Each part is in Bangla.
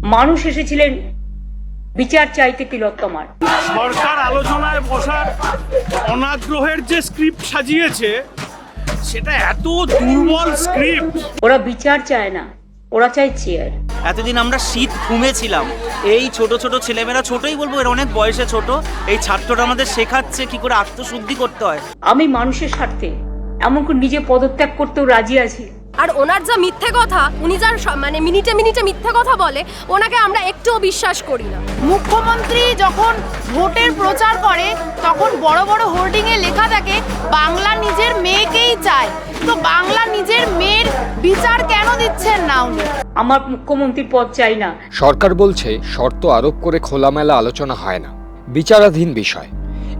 মানুষ এসেছিলেন বিচার চাইতে তিলোত্তমার সরকার আলোচনায় বসার অনাগ্রহের যে স্ক্রিপ্ট সাজিয়েছে সেটা এত দুর্বল স্ক্রিপ্ট ওরা বিচার চায় না ওরা চায় চেয়ার এতদিন আমরা শীত ঘুমেছিলাম। এই ছোট ছোট ছেলেমেয়েরা ছোটই বলব এর অনেক বয়সে ছোট। এই ছাত্রটা আমাদের শেখাচ্ছে কি করে আত্মশুদ্ধি করতে হয়। আমি মানুষের স্বার্থে এমনকি নিজে পদত্যাগ করতেও রাজি আছি। আর ওনার যা মিথ্যে কথা উনি যার স- মানে মিনিটে মিনিটে মিথ্যে কথা বলে ওনাকে আমরা একটুও বিশ্বাস করি না। মুখ্যমন্ত্রী যখন ভোটের প্রচার করে তখন বড় বড় হোর্ডিংয়ে লেখা থাকে বাংলা নিজের মেয়েকেই চায়। তো বাংলা নিজের মেয়ের বিচার কেন দিচ্ছেন না উনি? আমার মুখ্যমন্ত্রীর পদ চাই না। সরকার বলছে শর্ত আরোপ করে খোলামেলা আলোচনা হয় না। বিচারাধীন বিষয়।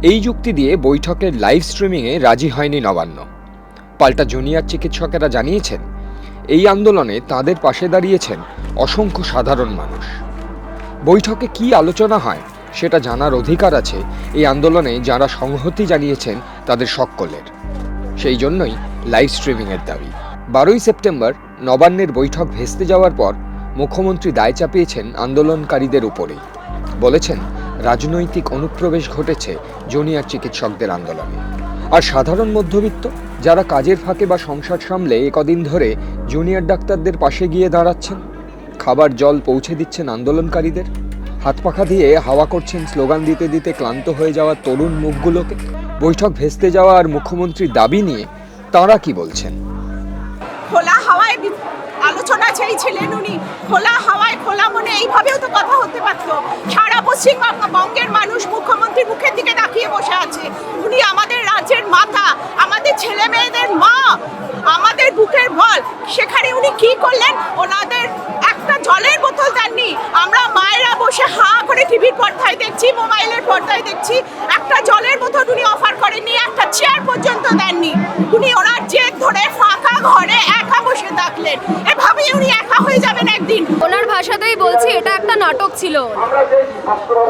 এই যুক্তি দিয়ে বৈঠকের লাইভ স্ট্রিমিংয়ে রাজি হয়নি নবান্ন। পাল্টা জুনিয়র চিকিৎসকেরা জানিয়েছেন, এই আন্দোলনে তাদের পাশে দাঁড়িয়েছেন অসংখ্য সাধারণ মানুষ। বৈঠকে কি আলোচনা হয় সেটা জানার অধিকার আছে এই আন্দোলনে যারা সংহতি জানিয়েছেন তাদের সকলের। সেই জন্যই লাইভ স্ট্রিমিংয়ের দাবি। বারোই সেপ্টেম্বর নবান্নের বৈঠক ভেস্তে যাওয়ার পর মুখ্যমন্ত্রী দায় চাপিয়েছেন আন্দোলনকারীদের উপরেই বলেছেন, রাজনৈতিক অনুপ্রবেশ ঘটেছে জুনিয়র চিকিৎসকদের আন্দোলনে। সাধারণ মধ্যবিত্ত যারা কাজের ফাঁকে বা সংসার সামলে একদিন ধরে জুনিয়র ডাক্তারদের পাশে গিয়ে দাঁড়াচ্ছেন, খাবার জল পৌঁছে দিচ্ছেন আন্দোলনকারীদের, হাত পাখা দিয়ে হাওয়া করছেন স্লোগান দিতে দিতে ক্লান্ত হয়ে যাওয়া তরুণ মুখগুলোকে, বৈঠক ভেস্তে যাওয়া আর মুখ্যমন্ত্রীর দাবি নিয়ে তাঁরা কি বলছেন? খোলা হাওয়ায় আলোচনা চাইছিলেন উনি। খোলা হাওয়ায় এইভাবেও তো কথা হতে পারতো। সারা পশ্চিমবঙ্গের মানুষ মুখ্যমন্ত্রীর মুখের দিকে তাকিয়ে বসে আছে। উনি আমাদের রাজ্যের মাথা আমাদের ছেলে মেয়েদের মা, আমাদের বুকের বল। সেখানে উনি কি করলেন? ওনাদের একটা জলের বোতল দেননি। আমরা মায়েরা বসে হা করে টিভির পর্দায় দেখছি, মোবাইলের পর্দায় দেখছি। একটা জলের বোতল উনি অফার করেননি, একটা চেয়ার পর্যন্ত দেননি। উনি ওনার জেদ ধরে ফাঁকা ঘরে একা বসে থাকলেন। এভাবেই উনি একা হয়ে যাবেন একদিন। ভাষাতেই বলছি এটা একটা নাটক ছিল।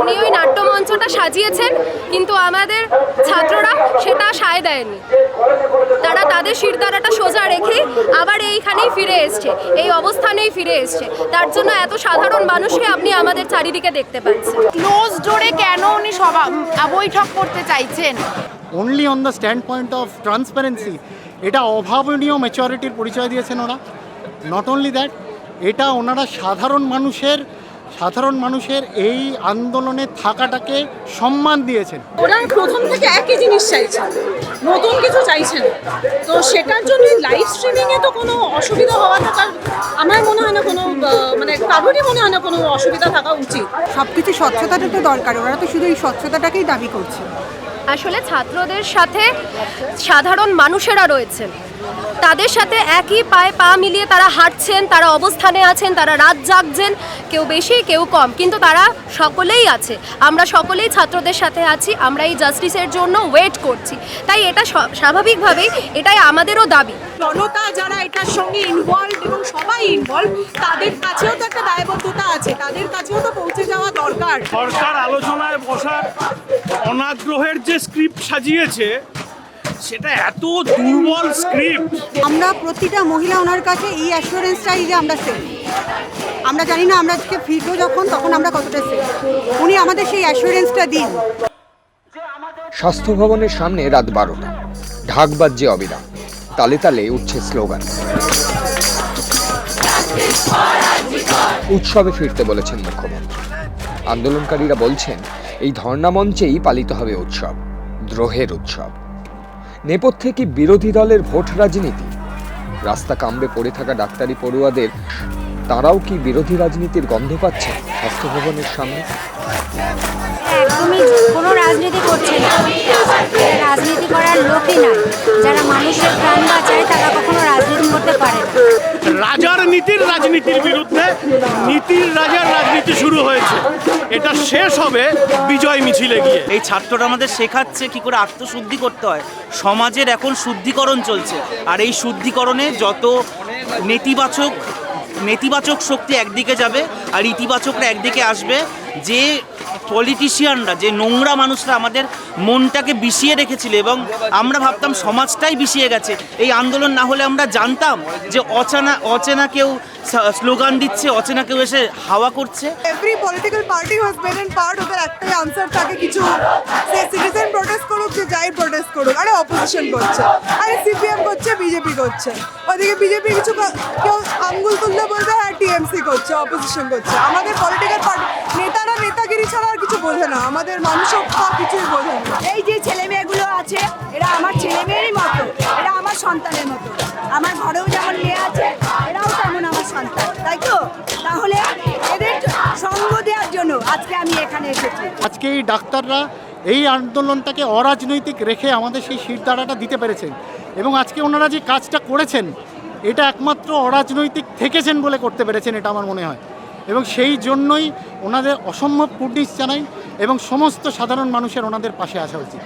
উনি ওই নাট্যমঞ্চটা সাজিয়েছেন কিন্তু আমাদের ছাত্ররা সেটা সায় দেয়নি। তারা তাদের শিরদাঁড়াটা সোজা রেখে আবার এইখানেই ফিরে এসছে এই অবস্থানেই ফিরে এসছে। তার জন্য এত সাধারণ মানুষকে আপনি আমাদের চারিদিকে দেখতে পাচ্ছেন। ক্লোজ ডোরে কেন উনি উম, বৈঠক করতে চাইছেন? Only on the stand point of transparency এটা অভাবনীয় ম্যাচুরিটির পরিচয় দিয়েছেন ওরা। নট অনলি দ্যাট এটা ওনারা সাধারণ মানুষের সাধারণ মানুষের এই আন্দোলনে থাকাটাকে সম্মান দিয়েছেন। ওরা প্রথম থেকে একই জিনিস চাইছেন নতুন কিছু চাইছেন তো সেটার জন্য লাইভ স্ট্রিমিং এ তো কোনো অসুবিধা হওয়া থাকার আমার মনে হয় না কোনো মানে কারোরই মনে হয় না কোনো অসুবিধা থাকা উচিত। সব কিছু স্বচ্ছতাটা তো দরকার ওরা তো শুধু এই স্বচ্ছতাটাকেই দাবি করছে। আসলে ছাত্রদের সাথে সাধারণ মানুষেরা রয়েছেন। তাদের সাথে একই পায়ে পা মিলিয়ে তারা হাঁটছেন তারা অবস্থানে আছেন তারা রাত জাগছেন কেউ বেশি কেউ কম। কিন্তু তারা সকলেই আছে। আমরা সকলেই ছাত্রদের সাথে আছি আমরা এই জাস্টিসের জন্য ওয়েট করছি। তাই এটা স্বাভাবিকভাবেই এটাই আমাদেরও দাবি। জনতা যারা এটার সঙ্গে ইনভলভ এবং সবাই ইনভলভ তাদের কাছেও তো একটা দায়বদ্ধতা আছে তাদের কাছেও তো পৌঁছে যাওয়া দরকার। সরকার আলোচনায় বসার অনাগ্রহের যে স্ক্রিপ্ট সাজিয়েছে সেটা এত দুর্বল স্ক্রিপ্ট আমরা প্রতিটা মহিলা ওনার কাছে এই অ্যাসুরেন্স চাই যে আমরা সেফ আমরা জানি না আমরা আজকে ফিরবো যখন তখন আমরা কতটা সেফ উনি আমাদের সেই অ্যাসুরেন্সটা দিন। স্বাস্থ্য ভবনের সামনে রাত বারোটা। ঢাক বাজছে অবিরাম। তালে তালে উঠছে স্লোগান উৎসবে ফিরতে বলেছেন মুখ্যমন্ত্রী। আন্দোলনকারীরা বলছেন এই ধর্ণা মঞ্চেই পালিত হবে উৎসব। দ্রোহের উৎসব। নেপথ্যে কি বিরোধী দলের ভোট রাজনীতি? রাস্তা কামড়ে পড়ে থাকা ডাক্তারি পড়ুয়াদের তারাও কি বিরোধী রাজনীতির গন্ধ পাচ্ছে স্বাস্থ্য ভবনের সামনে? একদমই কোনো রাজনীতি করছে না। রাজনীতি করার লোকই নাই। যারা মানুষের প্রাণ বাঁচায় তারা কখনো রাজনীতি করতে পারে রাজার নীতির রাজনীতির বিরুদ্ধে নীতির রাজার রাজনীতি শুরু হয়েছে। এটা শেষ হবে বিজয় মিছিলে গিয়ে। এই ছাত্রটা আমাদের শেখাচ্ছে কি করে আত্মশুদ্ধি করতে হয়। সমাজের এখন শুদ্ধিকরণ চলছে। আর এই শুদ্ধিকরণে যত নেতিবাচক নেতিবাচক শক্তি একদিকে যাবে আর ইতিবাচকরা একদিকে আসবে, যে পলিটিশিয়ানরা যে নোংরা মানুষরা আমাদের মনটাকে বিষিয়ে রেখেছিল এবং আমরা ভাবতাম সমাজটাই বিষিয়ে গেছে। এই আন্দোলন না হলে আমরা জানতাম যে অচেনা অচেনা কেউ স্লোগান দিচ্ছে, অচেনা কেউ এসে হাওয়া করছে। Every political party has and part ওদের একটাই আনসার থাকে কিছু সিটিজেন করুক যে যাই প্রোটেস্ট করুক আরে অপোজিশন করছে আরে সিপিএম করছে বিজেপি করছে ওদিকে বিজেপি কিছু ক- কেউ আঙ্গুল তুললে বলবে হ্যাঁ টিএমসি করছে অপোজিশন করছে আমাদের পলিটিক্যাল পার্টি নেতারা নেতাগিরি ছাড়া আর কিছু বোঝে না আমাদের মানুষত্ব কিছুই বোঝে না। এই যে ছেলে মেয়েগুলো আছে এরা আমার ছেলে মেয়েরই মতো এরা আমার সন্তানের মতো আমার ঘরেও যেমন মেয়ে আছে এরাও তেমন আমার সন্তান তাই তো? তাহলে এদের সঙ্গ দেওয়ার জন্য আজকে আমি এখানে এসেছি। আজকে এই ডাক্তাররা এই আন্দোলনটাকে অরাজনৈতিক রেখে আমাদের সেই শিরদাঁড়াটা দিতে পেরেছেন। এবং আজকে ওনারা যে কাজটা করেছেন, এটা একমাত্র অরাজনৈতিক থেকেছেন বলে করতে পেরেছেন, এটা আমার মনে হয়। এবং সেই জন্যই ওনাদের অসম্ভব কুর্নিশ জানাই এবং সমস্ত সাধারণ মানুষের ওনাদের পাশে আসা উচিত।